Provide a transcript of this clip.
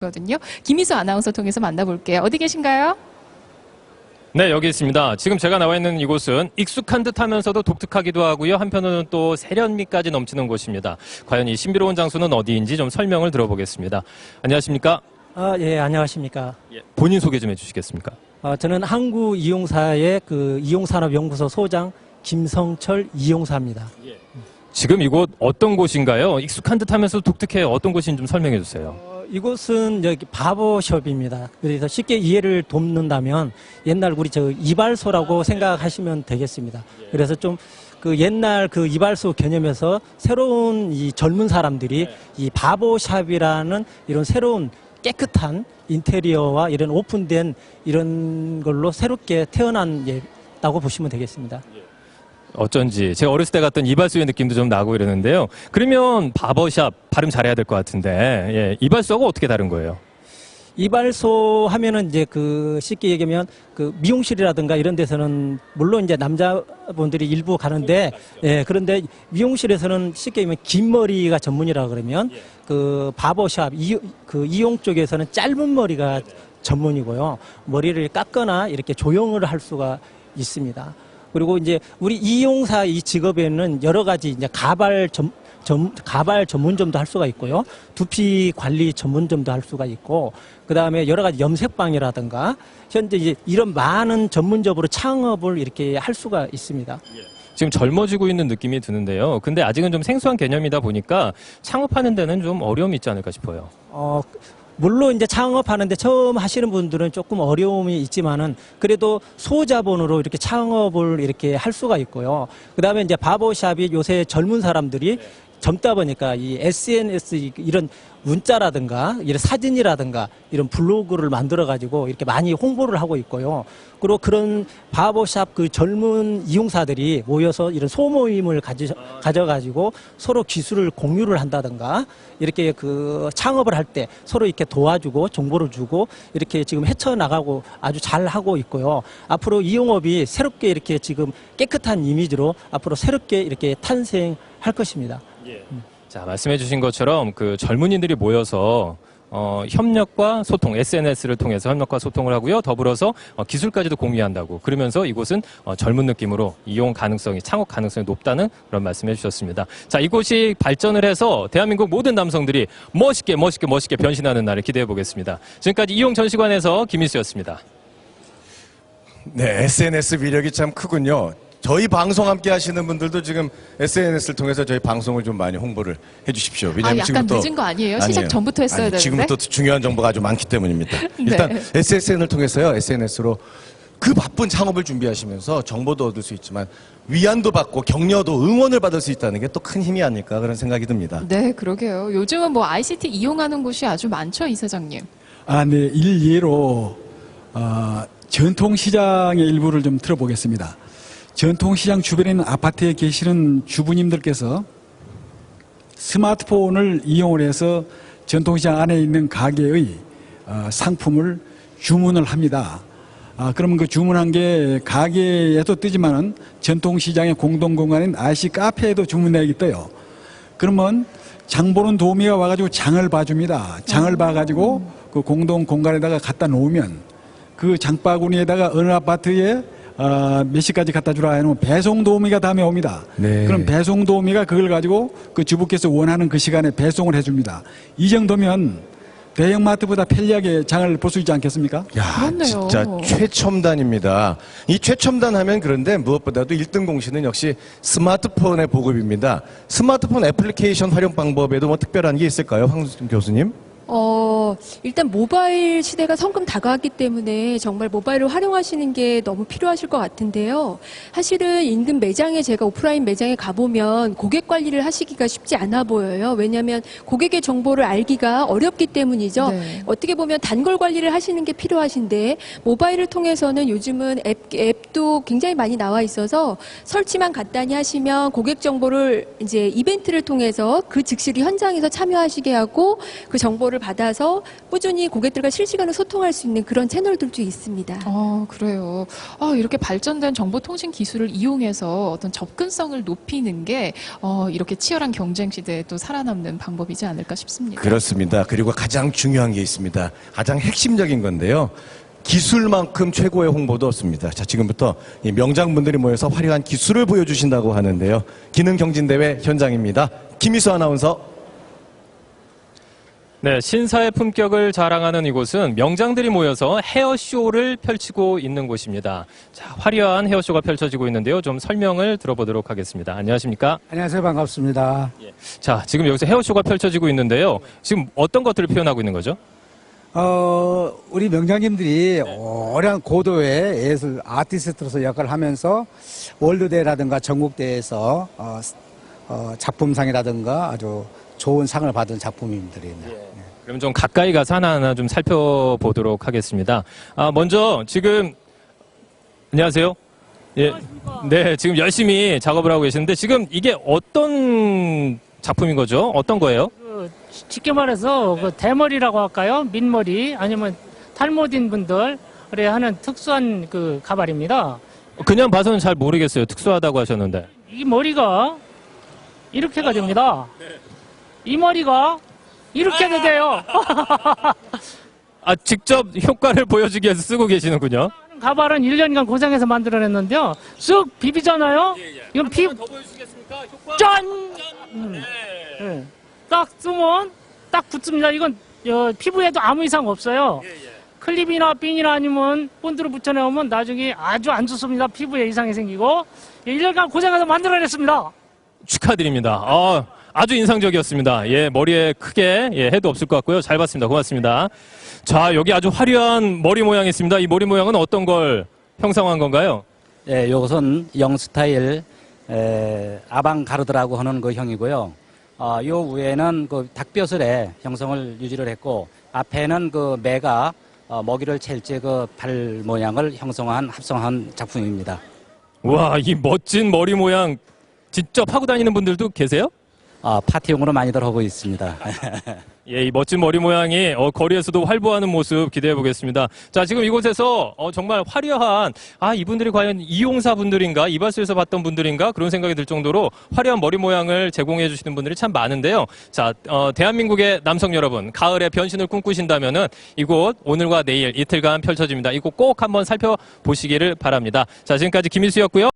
거든요. 김희수 아나운서 통해서 만나볼게요. 어디 계신가요? 네, 여기 있습니다. 지금 제가 나와 있는 이곳은 익숙한 듯 하면서도 독특하기도 하고요. 한편으로는 또 세련미까지 넘치는 곳입니다. 과연 이 신비로운 장소는 어디인지 좀 설명을 들어보겠습니다. 안녕하십니까? 아, 예, 안녕하십니까. 예, 본인 소개 좀 해주시겠습니까? 어, 저는 한국 이용사의 그 이용산업연구소 소장 김성철 이용사입니다. 지금 이곳 어떤 곳인가요? 익숙한 듯 하면서도 독특해요. 어떤 곳인지 좀 설명해 주세요. 어, 이곳은 여기 바버숍입니다. 그래서 쉽게 이해를 돕는다면 옛날 우리 저 이발소라고 생각하시면 되겠습니다. 그래서 좀 그 옛날 그 이발소 개념에서 새로운 이 젊은 사람들이 이 바버샵이라는 이런 새로운 깨끗한 인테리어와 이런 오픈된 이런 걸로 새롭게 태어난 예라고 보시면 되겠습니다. 어쩐지 제가 어렸을 때 갔던 이발소의 느낌도 좀 나고 이러는데요. 그러면 바버샵 발음 잘해야 될 것 같은데 예, 이발소하고 어떻게 다른 거예요? 이발소 하면은 이제 그 쉽게 얘기하면 그 미용실이라든가 이런 데서는 물론 이제 남자분들이 일부 가는데 예 그런데 미용실에서는 쉽게 얘기하면 긴 머리가 전문이라 그러면 그 바버샵 이, 그 이용 쪽에서는 짧은 머리가 전문이고요 머리를 깎거나 이렇게 조형을 할 수가 있습니다 그리고 이제 우리 이용사 이 직업에는 여러 가지 이제 가발 전, 전, 가발 전문점도 할 수가 있고요. 두피 관리 전문점도 할 수가 있고, 그 다음에 여러 가지 염색방이라든가, 현재 이제 이런 많은 전문점으로 창업을 이렇게 할 수가 있습니다. 지금 젊어지고 있는 느낌이 드는데요. 근데 아직은 좀 생소한 개념이다 보니까 창업하는 데는 좀 어려움이 있지 않을까 싶어요. 어, 물론 이제 창업하는데 처음 하시는 분들은 조금 어려움이 있지만은 그래도 소자본으로 이렇게 창업을 이렇게 할 수가 있고요. 그 다음에 이제 바버샵이 요새 젊은 사람들이 젊다 보니까 이 SNS 이런 문자라든가 이런 사진이라든가 이런 블로그를 만들어 가지고 이렇게 많이 홍보를 하고 있고요. 그리고 그런 바버샵 그 젊은 이용사들이 모여서 이런 소모임을 가지, 가져가지고 서로 기술을 공유를 한다든가 이렇게 그 창업을 할 때 서로 이렇게 도와주고 정보를 주고 이렇게 지금 헤쳐나가고 아주 잘 하고 있고요. 앞으로 이용업이 새롭게 이렇게 지금 깨끗한 이미지로 앞으로 새롭게 이렇게 탄생할 것입니다. 자, 말씀해 주신 것처럼 그 젊은이들이 모여서 어, 협력과 소통, SNS를 통해서 협력과 소통을 하고요. 더불어서 어, 기술까지도 공유한다고. 그러면서 이곳은 어, 젊은 느낌으로 이용 가능성이, 창업 가능성이 높다는 그런 말씀해 주셨습니다. 자, 이곳이 발전을 해서 대한민국 모든 남성들이 멋있게, 멋있게, 멋있게 변신하는 날을 기대해 보겠습니다. 지금까지 이용 전시관에서 김일수였습니다. 네, SNS 위력이 참 크군요. 저희 방송 함께 하시는 분들도 지금 SNS를 통해서 저희 방송을 좀 많이 홍보를 해 주십시오. 아, 약간 늦은 거 아니에요? 시작 전부터 했어야 되는데. 지금부터 중요한 정보가 아주 많기 때문입니다. 일단 SSN을 통해서요, SNS로 그 바쁜 창업을 준비하시면서 정보도 얻을 수 있지만 위안도 받고 격려도 응원을 받을 수 있다는 게 또 큰 힘이 아닐까 그런 생각이 듭니다. 네, 그러게요. 요즘은 뭐 ICT 이용하는 곳이 아주 많죠, 이사장님. 아, 네. 일예로 어, 전통 시장의 일부를 좀 들어보겠습니다. 전통시장 주변에 있는 아파트에 계시는 주부님들께서 스마트폰을 이용을 해서 전통시장 안에 있는 가게의 어, 상품을 주문을 합니다. 아, 그러면 그 주문한 게 가게에도 뜨지만은 전통시장의 공동공간인 IC 카페에도 주문내기 떠요. 그러면 장 보는 도우미가 와가지고 장을 봐줍니다. 장을 봐가지고 그 공동 공간에다가 갖다 놓으면 그 장바구니에다가 어느 아파트에 어, 몇 시까지 갖다 주라 하면 배송 도우미가 다음에 옵니다. 네. 그럼 배송 도우미가 그걸 가지고 그 주부께서 원하는 그 시간에 배송을 해줍니다. 이 정도면 대형마트보다 편리하게 장을 볼 수 있지 않겠습니까? 야, 그렇네요. 진짜 최첨단입니다. 이 최첨단 하면 그런데 무엇보다도 1등 공신은 역시 스마트폰의 보급입니다. 스마트폰 애플리케이션 활용 방법에도 뭐 특별한 게 있을까요, 황 교수님? 어, 일단 모바일 시대가 성큼 다가왔기 때문에 정말 모바일을 활용하시는 게 너무 필요하실 것 같은데요. 사실은 인근 매장에 제가 오프라인 매장에 가보면 고객 관리를 하시기가 쉽지 않아 보여요. 왜냐하면 고객의 정보를 알기가 어렵기 때문이죠. 네. 어떻게 보면 단골 관리를 하시는 게 필요하신데 모바일을 통해서는 요즘은 앱, 앱도 굉장히 많이 나와 있어서 설치만 간단히 하시면 고객 정보를 이제 이벤트를 통해서 그 즉시로 현장에서 참여하시게 하고 그 정보를 정보를 받아서 꾸준히 고객들과 실시간으로 소통할 수 있는 그런 채널들도 있습니다. 어, 그래요. 아, 이렇게 발전된 정보통신 기술을 이용해서 어떤 접근성을 높이는 게 어, 이렇게 치열한 경쟁 시대에 또 살아남는 방법이지 않을까 싶습니다. 그렇습니다. 그리고 가장 중요한 게 있습니다. 가장 핵심적인 건데요. 기술만큼 최고의 홍보도 없습니다. 자, 지금부터 이 명장분들이 모여서 화려한 기술을 보여주신다고 하는데요. 기능 경진대회 현장입니다. 김희수 아나운서. 네, 신사의 품격을 자랑하는 이곳은 명장들이 모여서 헤어쇼를 펼치고 있는 곳입니다. 자, 화려한 헤어쇼가 펼쳐지고 있는데요. 좀 설명을 들어보도록 하겠습니다. 안녕하십니까? 안녕하세요. 반갑습니다. 자, 지금 여기서 헤어쇼가 펼쳐지고 있는데요. 지금 어떤 것들을 표현하고 있는 거죠? 어, 우리 명장님들이 오랜 고도의 예술 아티스트로서 역할을 하면서 월드대회라든가 전국대회에서 어, 어, 작품상이라든가 아주 좋은 상을 받은 작품들입니다. 그럼 좀 가까이 가서 하나하나 좀 살펴보도록 하겠습니다. 아, 먼저 지금 안녕하세요. 예. 네, 지금 열심히 작업을 하고 계시는데 지금 이게 어떤 작품인 거죠? 어떤 거예요? 그 쉽게 말해서 그 대머리라고 할까요? 민머리 아니면 탈모인 분들 그래 하는 특수한 그 가발입니다. 그냥 봐서는 잘 모르겠어요. 특수하다고 하셨는데. 이 머리가 이렇게가 됩니다. 이 머리가 이렇게도 돼요. 아, 직접 효과를 보여주기 위해서 쓰고 계시는군요. 가발은 1년간 고생해서 만들어냈는데요. 쓱 비비잖아요. 이건 피, 더 보여주시겠습니까? 효과. 짠! 음. 예. 딱 쓰면 딱 붙습니다. 이건 어, 피부에도 아무 이상 없어요. 클립이나 핀이나 아니면 본드로 붙여내오면 나중에 아주 안 좋습니다. 피부에 이상이 생기고 1년간 고생해서 만들어냈습니다. 축하드립니다. 아, 아주 인상적이었습니다. 예, 머리에 크게 예, 해도 없을 것 같고요. 잘 봤습니다. 고맙습니다. 자, 여기 아주 화려한 머리 모양이 있습니다. 이 머리 모양은 어떤 걸 형상화한 건가요? 예, 요것은 영 스타일 에, 아방가르드라고 하는 그 형이고요. 어, 요 위에는 그 닭뼈슬의 형성을 유지를 했고 앞에는 그 매가 어, 먹이를 챌지 그발 모양을 형성한 합성한 작품입니다. 와, 이 멋진 머리 모양 직접 하고 다니는 분들도 계세요? 어, 파티용으로 많이들 하고 있습니다. 예, 이 멋진 머리 모양이 어, 거리에서도 활보하는 모습 기대해 보겠습니다. 자, 지금 이곳에서 어, 정말 화려한 아 이분들이 과연 이용사 분들인가 이발소에서 봤던 분들인가 그런 생각이 들 정도로 화려한 머리 모양을 제공해 주시는 분들이 참 많은데요. 자, 어, 대한민국의 남성 여러분 가을에 변신을 꿈꾸신다면은 이곳 오늘과 내일 이틀간 펼쳐집니다. 이곳 꼭 한번 살펴보시기를 바랍니다. 자, 지금까지 김일수였고요.